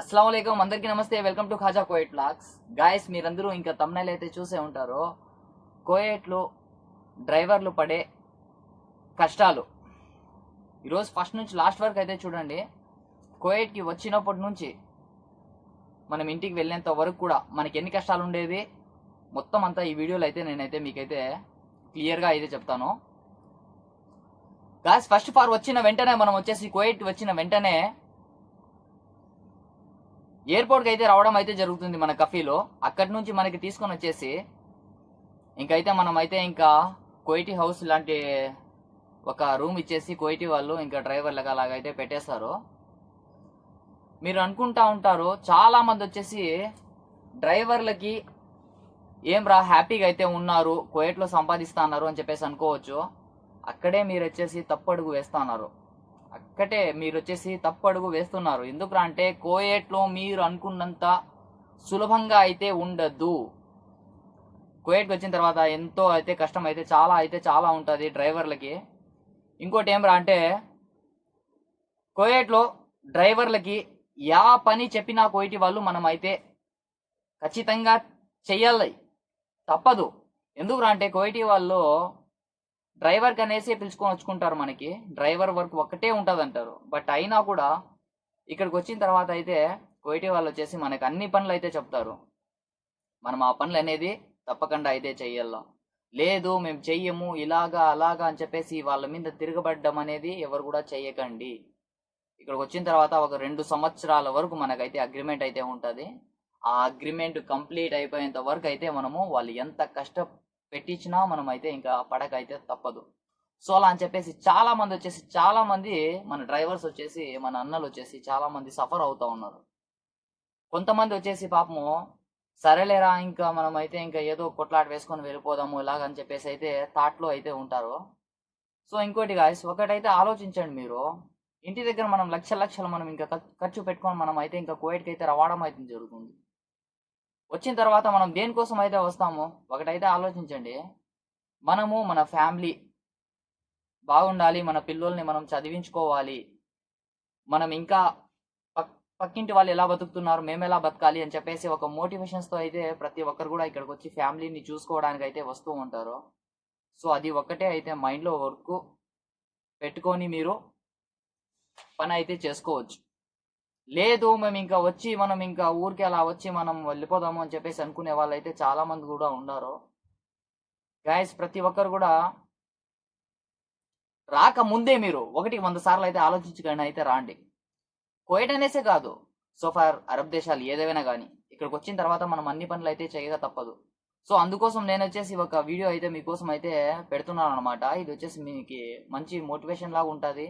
అస్సలం అయికం అందరికీ నమస్తే వెల్కమ్ టు ఖాజా కోయట్ బ్లాగ్స్. గాయస్ మీరందరూ ఇంకా తమ్నైల్ అయితే చూసే ఉంటారో కోయట్లో డ్రైవర్లు పడే కష్టాలు. ఈరోజు ఫస్ట్ నుంచి లాస్ట్ వరకు అయితే చూడండి కోయట్కి వచ్చినప్పటి నుంచి మనం ఇంటికి వెళ్ళేంత వరకు కూడా మనకి ఎన్ని కష్టాలు ఉండేవి? మొత్తం అంతా ఈ వీడియోలో అయితే నేనైతే మీకైతే క్లియర్గా అయితే చెప్తాను. గాయస్ ఫస్ట్ ఫార్ వచ్చిన వెంటనే మనం వచ్చేసి కోయట్ వచ్చిన వెంటనే ఎయిర్పోర్ట్కి అయితే రావడం అయితే జరుగుతుంది మన కఫీలో. అక్కడి నుంచి మనకి తీసుకొని వచ్చేసి ఇంకైతే మనం అయితే ఇంకా కోయిటీ హౌస్ లాంటి ఒక రూమ్ ఇచ్చేసి కోయిటీ వాళ్ళు ఇంకా డ్రైవర్లకు అలాగైతే పెట్టేస్తారు. మీరు అనుకుంటా ఉంటారు చాలా మంది వచ్చేసి డ్రైవర్లకి ఏం రా హ్యాపీగా అయితే ఉన్నారు కోయట్లో సంపాదిస్తా అన్నారు అని చెప్పేసి అనుకోవచ్చు. అక్కడే మీరు వచ్చేసి తప్పడుగు వేస్తా అక్కటే అక్కడే మీరు వచ్చేసి తప్పడుగు వేస్తున్నారు. ఎందుకురా అంటే కోయేట్లో మీరు అనుకున్నంత సులభంగా అయితే ఉండదు కోయేట్కి వచ్చిన తర్వాత ఎంతో అయితే కష్టం అయితే చాలా అయితే చాలా ఉంటుంది డ్రైవర్లకి. ఇంకోటి ఏం రా అంటే కోయేట్లో డ్రైవర్లకి యా పని చెప్పినా కోయిటి వాళ్ళు మనం అయితే ఖచ్చితంగా చెయ్యాలి. తప్పదు. ఎందుకురా అంటే కోయిటి వాళ్ళు డ్రైవర్ కనేసి పిలుచుకొని వచ్చుకుంటారు మనకి. డ్రైవర్ వర్క్ ఒక్కటే ఉంటుంది అంటారు బట్ అయినా కూడా ఇక్కడికి వచ్చిన తర్వాత అయితే కోయిటి వాళ్ళు వచ్చేసి మనకి అన్ని పనులు అయితే చెప్తారు. మనం ఆ పనులు అనేది తప్పకుండా అయితే చెయ్యాలా లేదు మేము చెయ్యము ఇలాగా అలాగా అని చెప్పేసి వాళ్ళ మీద తిరగబడ్డం అనేది ఎవరు కూడా చెయ్యకండి. ఇక్కడికి వచ్చిన తర్వాత ఒక రెండు సంవత్సరాల వరకు మనకైతే అగ్రిమెంట్ అయితే ఉంటుంది. ఆ అగ్రిమెంట్ కంప్లీట్ అయిపోయేంత వరకు అయితే మనము వాళ్ళు ఎంత కష్ట పెట్టించినా మనం అయితే ఇంకా పడక అయితే తప్పదు. సో అలా అని చెప్పేసి చాలా మంది వచ్చేసి చాలా మంది మన డ్రైవర్స్ వచ్చేసి మన అన్నలు వచ్చేసి చాలా మంది సఫర్ అవుతా ఉన్నారు. కొంతమంది వచ్చేసి పాపము సరేలేరా ఇంకా మనం అయితే ఇంకా ఏదో కొట్లాట వేసుకొని వెళ్ళిపోదాము ఇలాగని చెప్పేసి అయితే థాట్లో అయితే ఉంటారు. సో ఇంకోటి గాయస్ ఒకటైతే ఆలోచించండి మీరు. ఇంటి దగ్గర మనం లక్ష లక్షలు మనం ఇంకా ఖర్చు పెట్టుకొని మనం అయితే ఇంకా కోవిడ్కి అయితే రావడం అయితే జరుగుతుంది. వచ్చిన తర్వాత మనం దేనికోసం అయితే వస్తామో ఒకటైతే ఆలోచించండి. మనము మన ఫ్యామిలీ బాగుండాలి మన పిల్లల్ని మనం చదివించుకోవాలి. మనం ఇంకా పక్- పక్కింటి వాళ్ళు ఎలా బతుకుతున్నారు మేము ఎలా బతకాలి అని చెప్పేసి ఒక మోటివేషన్స్తో అయితే ప్రతి ఒక్కరు కూడా ఇక్కడికి వచ్చి ఫ్యామిలీని చూసుకోవడానికి అయితే వస్తూ ఉంటారు. సో అది ఒక్కటే అయితే మైండ్లో వర్క్ పెట్టుకొని మీరు పని అయితే చేసుకోవచ్చు. లేదు మేము ఇంకా వచ్చి మనం ఇంకా ఊరికి అలా వచ్చి మనం వెళ్ళిపోదాము అని చెప్పేసి అనుకునే వాళ్ళు అయితే చాలా మంది కూడా ఉన్నారు. గాయస్ ప్రతి ఒక్కరు కూడా రాక ముందే మీరు ఒకటి వంద సార్లు అయితే ఆలోచించుకొని అయితే రాండి. కోయట్ అనేసే కాదు. సో ఫార్ అరబ్ దేశాలు ఏదేమైనా కానీ ఇక్కడికి వచ్చిన తర్వాత మనం అన్ని పనులు అయితే చేయక తప్పదు. సో అందుకోసం నేను వచ్చేసి ఒక వీడియో అయితే మీకోసం అయితే పెడుతున్నాను అనమాట ఇది వచ్చేసి మీకు మంచి మోటివేషన్ లాగా ఉంటుంది.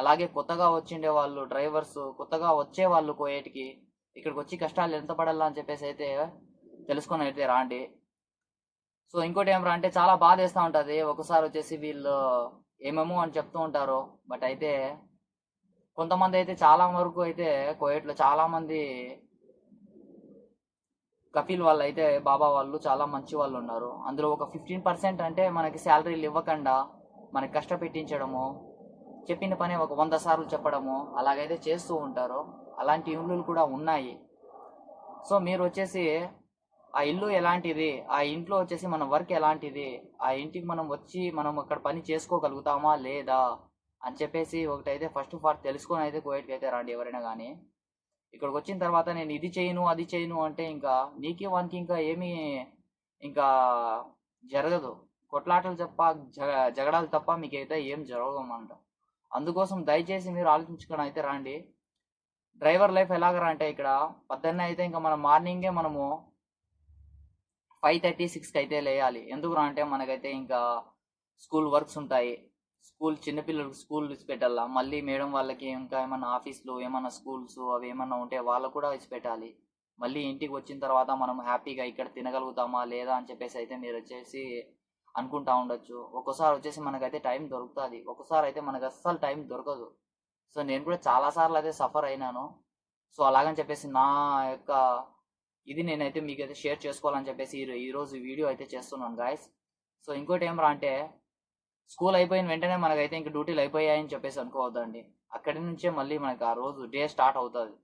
అలాగే కొత్తగా వచ్చిండే వాళ్ళు డ్రైవర్స్ కొత్తగా వచ్చే వాళ్ళు కోయేటికి ఇక్కడికి వచ్చి కష్టాలు ఎంత పడాలా అని చెప్పేసి అయితే తెలుసుకొని అయితే రాండి. సో ఇంకోటి ఏమరా అంటే చాలా బాధ వేస్తూ ఉంటుంది. ఒకసారి వచ్చేసి వీళ్ళు ఏమేమో అని చెప్తూ ఉంటారు. బట్ అయితే కొంతమంది అయితే చాలా వరకు అయితే కోయేట్లో చాలా మంది కపిల్ వాళ్ళు అయితే బాబా వాళ్ళు చాలా మంచి వాళ్ళు ఉన్నారు. అందులో ఒక ఫిఫ్టీన్ పర్సెంట్ అంటే మనకి శాలరీలు ఇవ్వకుండా మనకి కష్టపెట్టించడము చెప్పిన పని ఒక వంద సార్లు చెప్పడము అలాగైతే చేస్తూ ఉంటారు అలాంటి ఇల్లులు కూడా ఉన్నాయి. సో మీరు వచ్చేసి ఆ ఇల్లు ఎలాంటిది? ఆ ఇంట్లో వచ్చేసి మన వర్క్ ఎలాంటిది? ఆ ఇంటికి మనం వచ్చి మనం అక్కడ పని చేసుకోగలుగుతామా లేదా? అని చెప్పేసి ఒకటైతే ఫస్ట్ ఆఫ్ ఆల్ తెలుసుకొని అయితే కోయట్కి అయితే రండి ఎవరైనా కానీ ఇక్కడికి వచ్చిన తర్వాత నేను ఇది చేయను అది చేయను అంటే ఇంకా నీకే వానికి ఇంకా ఏమీ ఇంకా జరగదు. కొట్లాటలు తప్ప జగ జగడాలు తప్ప మీకైతే ఏం జరగదు అన్నమాట. అందుకోసం దయచేసి మీరు ఆలోచించుకొని అయితే రండి. డ్రైవర్ లైఫ్ ఎలాగరా అంటే ఇక్కడ పొద్దున్నే అయితే ఇంకా మనం మార్నింగే మనము ఫైవ్ థర్టీ సిక్స్కి అయితే లేయాలి. ఎందుకురా అంటే మనకైతే ఇంకా స్కూల్ వర్క్స్ ఉంటాయి. స్కూల్ చిన్నపిల్లలకు స్కూల్ ఇచ్చి పెట్టాలా మళ్ళీ మేడం వాళ్ళకి ఇంకా ఏమైనా ఆఫీస్లు ఏమైనా స్కూల్స్ అవి ఏమైనా ఉంటే వాళ్ళకు కూడా ఇచ్చి పెట్టాలి మళ్ళీ ఇంటికి వచ్చిన తర్వాత మనం హ్యాపీగా ఇక్కడ తినగలుగుతామా లేదా అని చెప్పేసి అయితే మీరు వచ్చేసి అనుకుంటా ఉండొచ్చు. ఒక్కోసారి వచ్చేసి మనకైతే టైం దొరుకుతుంది. ఒక్కోసారి అయితే మనకు అస్సలు టైం దొరకదు. సో నేను కూడా చాలా సార్లు అయితే సఫర్ అయినాను. సో అలాగని చెప్పేసి నా యొక్క ఇది నేనైతే మీకు అయితే షేర్ చేసుకోవాలని చెప్పేసి ఈ- ఈరోజు వీడియో అయితే చేస్తున్నాను గాయస్ సో ఇంకోటి ఏమరా అంటే స్కూల్ అయిపోయిన వెంటనే మనకైతే ఇంక డ్యూటీలు అయిపోయాయని చెప్పేసి అనుకోవద్దండి. అక్కడి నుంచే మళ్ళీ మనకు ఆ రోజు డే స్టార్ట్ అవుతుంది.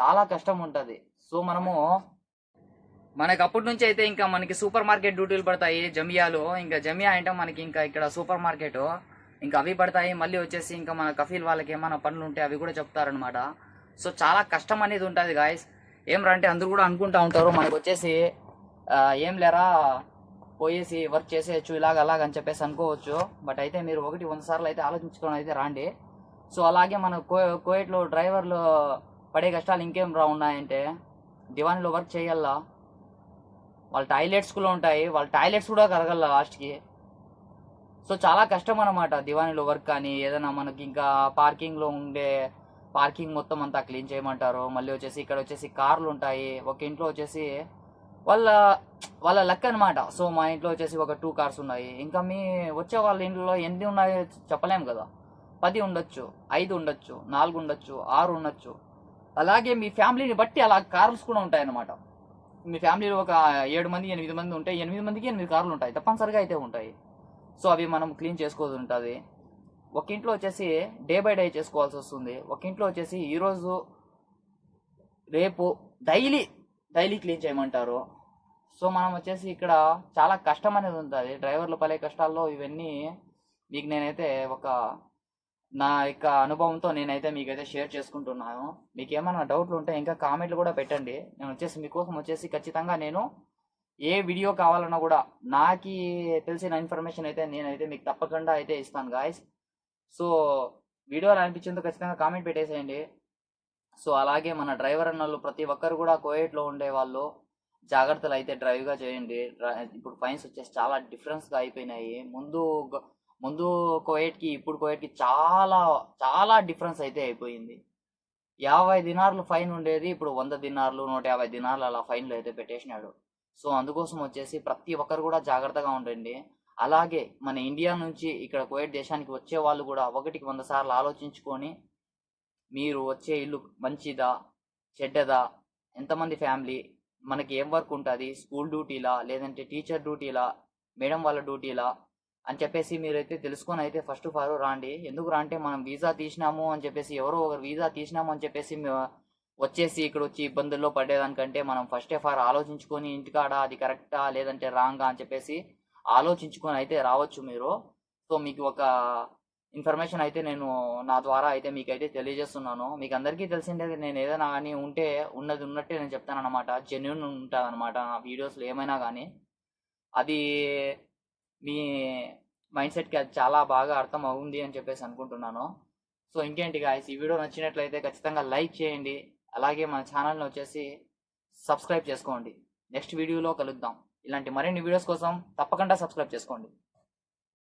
చాలా కష్టం ఉంటుంది. సో మనము మనకి అప్పటి నుంచి అయితే ఇంకా మనకి సూపర్ మార్కెట్ డ్యూటీలు పడతాయి జమియాలు. ఇంకా జమియా అంటే మనకి ఇంకా ఇక్కడ సూపర్ మార్కెట్. ఇంకా అవి పడతాయి మళ్ళీ వచ్చేసి ఇంకా మన కఫీల్ వాళ్ళకి ఏమైనా పనులు ఉంటే అవి కూడా చెప్తారనమాట సో చాలా కష్టం అనేది ఉంటుంది గాయస్ ఏం రంటే అంటే అందరూ కూడా అనుకుంటా ఉంటారు మనకు వచ్చేసి ఏం లేరా పోయేసి వర్క్ చేసేయచ్చు ఇలాగ అలాగ అని చెప్పేసి అనుకోవచ్చు. బట్ అయితే మీరు ఒకటి వంద సార్లు అయితే ఆలోచించుకొని అయితే రాండి. సో అలాగే మన కో కోయట్లో డ్రైవర్లు పడే కష్టాలు ఇంకేం రా ఉన్నాయంటే దివాన్లో వర్క్ చేయాలా? వాళ్ళ టాయిలెట్స్ కూడా ఉంటాయి. వాళ్ళ టాయిలెట్స్ కూడా కరగల లాస్ట్కి సో చాలా కష్టం అనమాట దివానీలో వర్క్ కానీ ఏదైనా మనకి ఇంకా పార్కింగ్లో ఉండే పార్కింగ్ మొత్తం అంతా క్లీన్ చేయమంటారు. మళ్ళీ వచ్చేసి ఇక్కడ వచ్చేసి కార్లు ఉంటాయి. ఒక ఇంట్లో వచ్చేసి వాళ్ళ వాళ్ళ లక్ అనమాట సో మా ఇంట్లో వచ్చేసి ఒక టూ కార్స్ ఉన్నాయి. ఇంకా మీ వచ్చే వాళ్ళ ఇంట్లో ఎన్ని ఉన్నాయో చెప్పలేము కదా. పది ఉండొచ్చు ఐదు ఉండొచ్చు నాలుగు ఉండొచ్చు ఆరు ఉండొచ్చు. అలాగే మీ ఫ్యామిలీని బట్టి అలా కార్స్ కూడా ఉంటాయన్నమాట. మీ ఫ్యామిలీలో ఒక ఏడు మంది ఎనిమిది మంది ఉంటే ఎనిమిది మందికి ఎనిమిది కార్లు ఉంటాయి. తప్పనిసరిగా అయితే ఉంటాయి. సో అవి మనం క్లీన్ చేసుకోవాల్సి ఉంటుంది. ఒక ఇంట్లో వచ్చేసి డే బై డే చేసుకోవాల్సి వస్తుంది. ఒక ఇంట్లో వచ్చేసి ఈరోజు రేపు డైలీ డైలీ క్లీన్ చేయమంటారు. సో మనం వచ్చేసి ఇక్కడ చాలా కష్టం అనేది ఉంటుంది. డ్రైవర్లు పలే కష్టాల్లో ఇవన్నీ మీకు నేనైతే ఒక నా యొక్క అనుభవంతో నేనైతే మీకైతే షేర్ చేసుకుంటున్నాను. మీకు ఏమైనా డౌట్లు ఉంటే ఇంకా కామెంట్లు కూడా పెట్టండి. నేను వచ్చేసి మీకోసం వచ్చేసి ఖచ్చితంగా నేను ఏ వీడియో కావాలన్నా కూడా నాకు తెలిసిన ఇన్ఫర్మేషన్ అయితే నేనైతే మీకు తప్పకుండా అయితే ఇస్తాను గాయస్. సో వీడియోలు అనిపించిందో ఖచ్చితంగా కామెంట్ పెట్టేసేయండి. సో అలాగే మన డ్రైవర్ అన్నోళ్ళు ప్రతి ఒక్కరు కూడా కోయేట్లో ఉండే వాళ్ళు జాగ్రత్తలు అయితే డ్రైవ్గా చేయండి. డ్రై- ఇప్పుడు ఫైన్స్ వచ్చేసి చాలా డిఫరెన్స్గా అయిపోయినాయి. ముందు ముందు కోయట్కి ఇప్పుడు కోయట్కి చాలా చాలా డిఫరెన్స్ అయితే అయిపోయింది. యాభై దినార్లు ఫైన్ ఉండేది ఇప్పుడు వంద దినార్లు నూట యాభై దినార్లు అలా ఫైన్లు అయితే పెట్టేసినాడు. సో అందుకోసం వచ్చేసి ప్రతి ఒక్కరు కూడా జాగ్రత్తగా ఉండండి. అలాగే మన ఇండియా నుంచి ఇక్కడ కోయట్ దేశానికి వచ్చే వాళ్ళు కూడా ఒకటికి వంద సార్లు ఆలోచించుకొని మీరు వచ్చే ఇల్లు మంచిదా చెడ్డదా ఎంతమంది ఫ్యామిలీ మనకి ఏం వర్క్ ఉంటుంది స్కూల్ డ్యూటీలా లేదంటే టీచర్ డ్యూటీలా మేడం వాళ్ళ డ్యూటీలా అని చెప్పేసి మీరైతే తెలుసుకొని అయితే ఫస్ట్ ఫార్ రాండి. ఎందుకు రాంటే మనం వీసా తీసినాము అని చెప్పేసి ఎవరో ఒకరు వీసా తీసినాము అని చెప్పేసి వచ్చేసి ఇక్కడ వచ్చి ఇబ్బందుల్లో పడేదానికంటే మనం ఫస్ట్ ఆఫ్ ఆల్ ఆలోచించుకొని ఇంటికాడ అది కరెక్టా లేదంటే రాంగా అని చెప్పేసి ఆలోచించుకొని అయితే రావచ్చు మీరు. సో మీకు ఒక ఇన్ఫర్మేషన్ అయితే నేను నా ద్వారా అయితే మీకు అయితే తెలియజేస్తున్నాను. మీకు అందరికీ తెలిసిందే నేను ఏదైనా కానీ ఉంటే ఉన్నది ఉన్నట్టే నేను చెప్తాను అనమాట జెన్యున్ ఉంటుంది అనమాట నా వీడియోస్లో ఏమైనా కానీ. అది మీ మైండ్ సెట్కి అది చాలా బాగా అర్థం అవుంది అని చెప్పేసి అనుకుంటున్నాను. సో ఇంకేంటి గాయస్ ఈ వీడియో నచ్చినట్లయితే ఖచ్చితంగా లైక్ చేయండి. అలాగే మన ఛానల్ని వచ్చేసి సబ్స్క్రైబ్ చేసుకోండి. నెక్స్ట్ వీడియోలో కలుద్దాం. ఇలాంటి మరిన్ని వీడియోస్ కోసం తప్పకుండా సబ్స్క్రైబ్ చేసుకోండి.